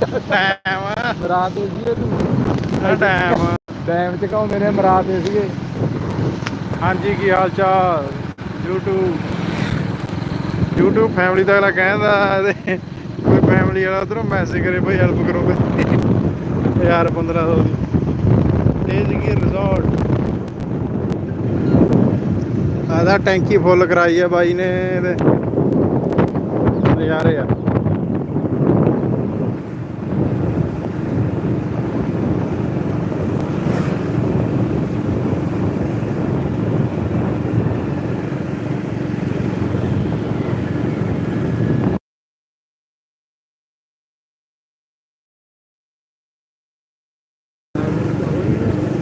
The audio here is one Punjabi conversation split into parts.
ਟਾਈਮ ਰਾਤ ਦੇ ਸੀਗੇ ਤੂੰ? ਟਾਈਮ ਡੈਮ ਚ ਘਾਉਂਦੇ ਨੇ ਮਰਾਤ ਦੇ ਸੀਗੇ? ਹਾਂਜੀ ਕੀ ਹਾਲ ਚਾਲ? YouTube YouTube ਫੈਮਿਲੀ ਦਾ ਅਗਲਾ ਕਹਿੰਦਾ ਕੋਈ ਫੈਮਿਲੀ ਵਾਲਾ ਉਧਰੋਂ ਮੈਸੇਜ ਕਰੇ ਭਾਈ ਹੈਲਪ ਕਰੋ ਯਾਰ 1500 ਦੀ। ਕੀ ਰਿਜ਼ੋਰਟ ਆਦਾ ਟੈਂਕੀ ਫੁੱਲ ਕਰਾਈ ਹੈ ਬਾਈ ਨੇ ਇਹਦੇ। ਨਜ਼ਾਰੇ ਆ।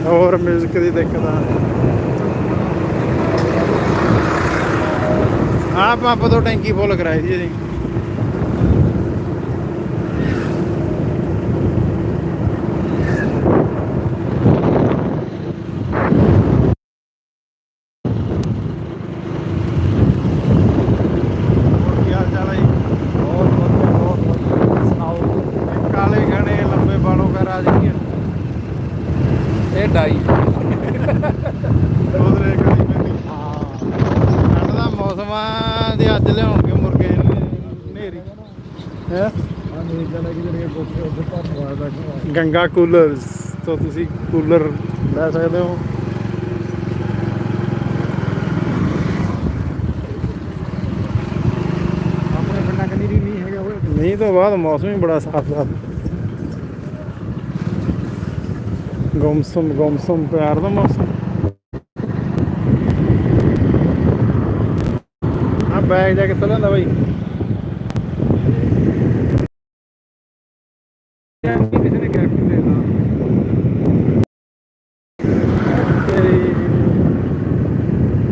ਹੋਰ ਮਿਊਜ਼ਿਕ ਦੀ ਦਿੱਕਤ ਆ। ਆ ਪੰਪ ਤੋਂ ਟੈਂਕੀ ਫੁੱਲ ਕਰਾਈ ਦੀ ਜੀ ਹੋਰ ਕੀ ਹਾਲ ਚਾਲ ਹੈ ਜੀ? ਬਹੁਤ ਵਧੀਆ ਬਹੁਤ ਵਧੀਆ ਸੁਣਾਓ ਇਹ ਕਾਲੇ ਘਣੇ ਲੰਬੇ ਬਾਲੋਂ ਕਾ ਰਾਜ ਕੀ ਹੈ ਇਹ ਡਾਈ। ਉਧਰੇ ਕਦੀ ਪੈਂਦੀ ਹਾਂ। ਠੰਡ ਦਾ ਮੌਸਮ ਆ ਤੇ ਅੱਜ ਲਿਆਉਣਗੇ ਮੁਰਗੇ ਨੇਰੀ ਹੈ? ਗੰਗਾ ਕੂਲਰਸ ਤੋਂ ਤੁਸੀਂ ਕੂਲਰ ਲੈ ਸਕਦੇ ਹੋ। ਆਪਣੇ ਪਿੰਡਾਂ ਕੰਨੀ ਨਹੀਂ ਹੈਗਾ ਉਹ ਮੀਂਹ ਤੋਂ ਬਾਅਦ ਮੌਸਮ ਹੀ ਬੜਾ ਸਾਫ਼ ਸਾਫ਼ ਗੁੰਮਸੁਮ ਗੁੰਮਸੁਮ, ਪਿਆਰ ਦਾ ਮੌਸਮ। ਆ ਬੈਗ ਜਾ ਕਿੱਥੇ ਲੈਂਦਾ ਬਾਈ?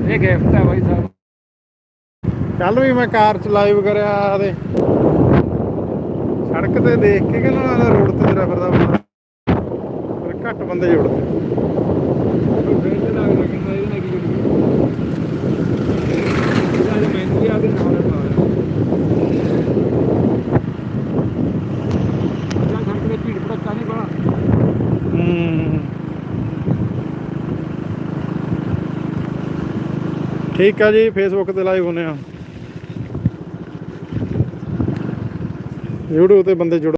ਕਿਸੇ ਗਿਫਟ ਹੈ ਬਾਈ ਸਾਹਿਬ। ਕੱਲ ਵੀ ਮੈਂ ਕਾਰ ਚ ਲਾਈਵ ਕਰਿਆ ਤੇ ਸੜਕ ਤੇ ਦੇਖ ਕੇ ਕਹਿੰਦਾ ਨਾ ਰੋਡ ਤੇ ਤੇਰਾ ਫਿਰਦਾ ਬੰਦਾ ਘੱਟ ਬੰਦੇ ਜੁੜਦੇ ਠੀਕ ਆ ਜੀ ਫੇਸਬੁੱਕ ਤੇ ਲਾਈਵ ਹੁੰਨੇ ਆ। YouTube ਤੇ ਬੰਦੇ ਜੁੜ